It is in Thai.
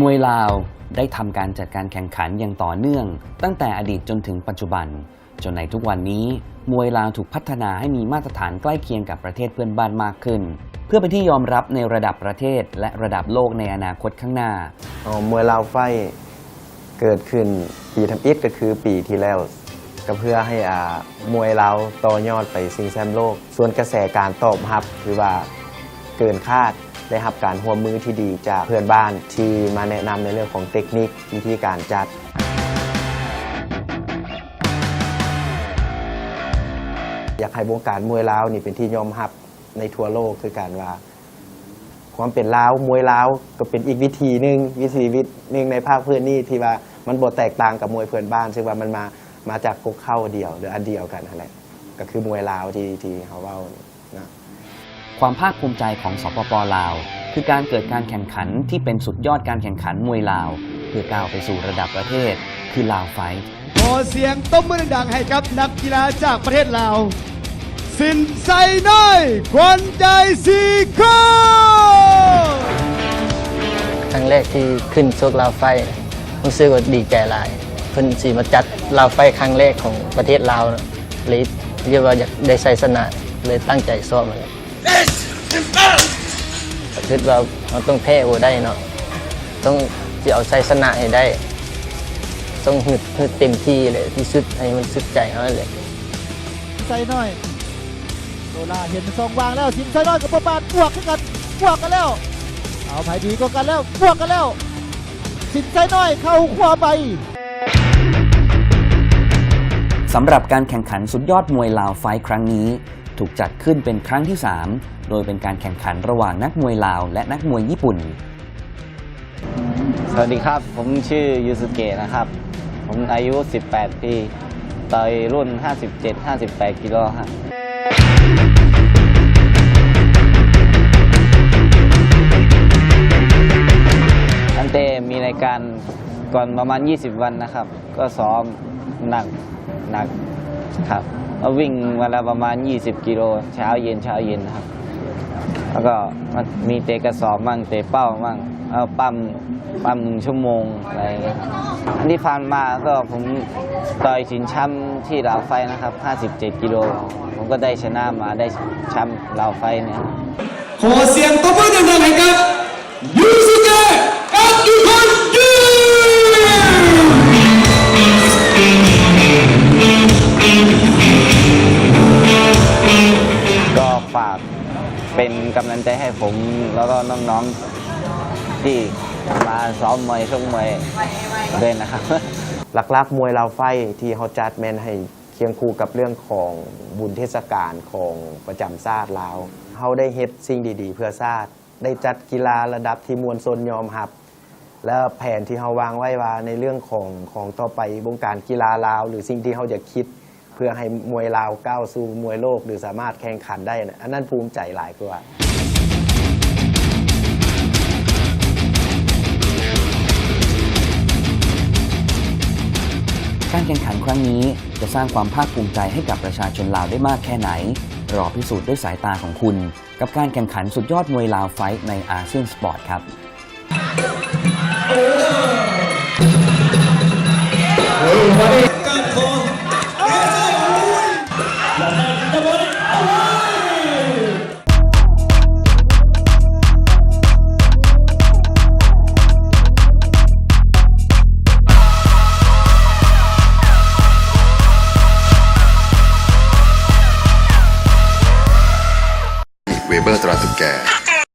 มวยลาวได้ทำการจัดการแข่งขันอย่างต่อเนื่อง ตั้งแต่อดีตจนถึงปัจจุบัน จนในทุกวันนี้ มวยลาวถูกพัฒนาให้มีมาตรฐานใกล้เคียงกับประเทศเพื่อนบ้านมากขึ้น เพื่อเป็นที่ยอมรับในระดับประเทศและระดับโลกในอนาคตข้างหน้าอ๋อมวยลาวไฟเกิดขึ้นปีทำอิฐก็คือปีที่แล้ว ก็เพื่อให้อ่ามวยลาวต่อยอดไปซิงแชมป์โลก ส่วนกระแสการตอบรับคือว่าเกินคาด ได้รับการร่วมือที่ดีจากเพื่อนบ้านที่มาแนะนำในเรื่องของเทคนิควิธีการจัดอยากให้วงการมวยลาวนี่เป็นที่ยอมรับในทั่วโลกคือการว่า ความเป็นลาวมวยลาวก็เป็นอีกวิธีหนึ่งวิธีวิธีหนึ่งในภาคพื้นนี่ที่ว่ามันบทแตกต่างกับมวยเพื่อนบ้าน ซึ่งว่ามันมามาจากกกเข้าเดียวหรืออันเดียวกันอะไรก็คือมวยลาวที่ที่เขาเว่านะ ความภาคภูมิใจของสปปลาว คือการเกิดการแข่งขันที่เป็นสุดยอดการแข่งขันมวยลาว เพื่อก้าวไปสู่ระดับประเทศ คือลาวไฟท์ขอเสียงต้มมือดังๆให้กับนักกีฬาจากประเทศลาว สินไซน้อยควันใจสีโคครั้งแรกที่ขึ้นชกลาวไฟรู้สึกว่าดีใจหลายเพิ่นสีมาจัดลาวไฟครั้งแรกของประเทศลาวนะเลยเรียกว่าอยากได้ใส่สนะเลยตั้งใจซ้อมมาเลย คิดว่าเราต้องแพ้โอได้เนาะต้องจะเอาใส่สนะให้ได้ ต้องหึดหึดเต็มที่เลยที่สุดให้มันสุดใจเขาเลยไซน้อยโซล่าเห็นสองวางแล้วสินไซน้อยกับประบาทบวกกันบวกกันแล้ว เอาไผดีก็กันแล้วบวกกันแล้วสินไซน้อยเข้าขวาไปสำหรับการแข่งขันสุดยอดมวยลาวไฟท์ครั้งนี้ ถูกจัดขึ้นเป็นครั้งที่ 3 โดยเป็นการแข่งขันระหว่างนักมวยลาวและนักมวยญี่ปุ่น สวัสดีครับ ผมชื่อยูสุเกะนะครับ ผมอายุ 18 ปี ต่อยรุ่น 57-58 กิโลครับตั้งแต่มีรายการก่อนประมาณ 20 วันนะครับ ก็ซ้อมหนักหนักครับ ก็วิ่งวันละประมาณ 20 กิโลเช้าเย็นเช้าเย็นนะครับ แล้วก็มันมีเตะกระสอบบ้างเตะเป้าบ้างแล้วปั้มปั้มหนึ่งชั่วโมงอะไรอย่างเงี้ยอันที่ผ่านมาก็ผมต่อยชิงแชมป์ที่ลาวไฟนะครับ 57 กิโล ผมก็ได้ชนะมาได้แชมป์ลาวไฟเนี่ยขอเสียงต้มมือดังๆให้กับยู เป็นกำลังใจให้ผมแล้วก็น้องๆที่มาซ้อมมวยชกมวยด้วยนะครับ หลักๆมวยลาวไฟที่เขาจัดแมนให้เคียงคู่กับเรื่องของบุญเทศกาลของประจำชาติลาวเขาได้เฮ็ดสิ่งดี ๆ เพื่อชาติ ได้จัดกีฬาระดับที่มวลชนยอมรับ แล้วแผนที่เขาวางไว้ว่าในเรื่องของของต่อไปวงการกีฬาลาว หรือสิ่งที่เขาจะคิด พื่อให้มวยลาวก้าวสู่มวยโลกหรือสามารถแข่งขันได้นะอันนั้นภูมิใจหลายกว่าการแข่งขันครั้งนี้จะสร้างความภาคภูมิใจให้กับประชาชนลาวได้มากแค่ไหน รอพิสูจน์ด้วยสายตาของคุณ กับการแข่งขันสุดยอดมวยลาวไฟท์ในอาเซียนสปอร์ตครับ เ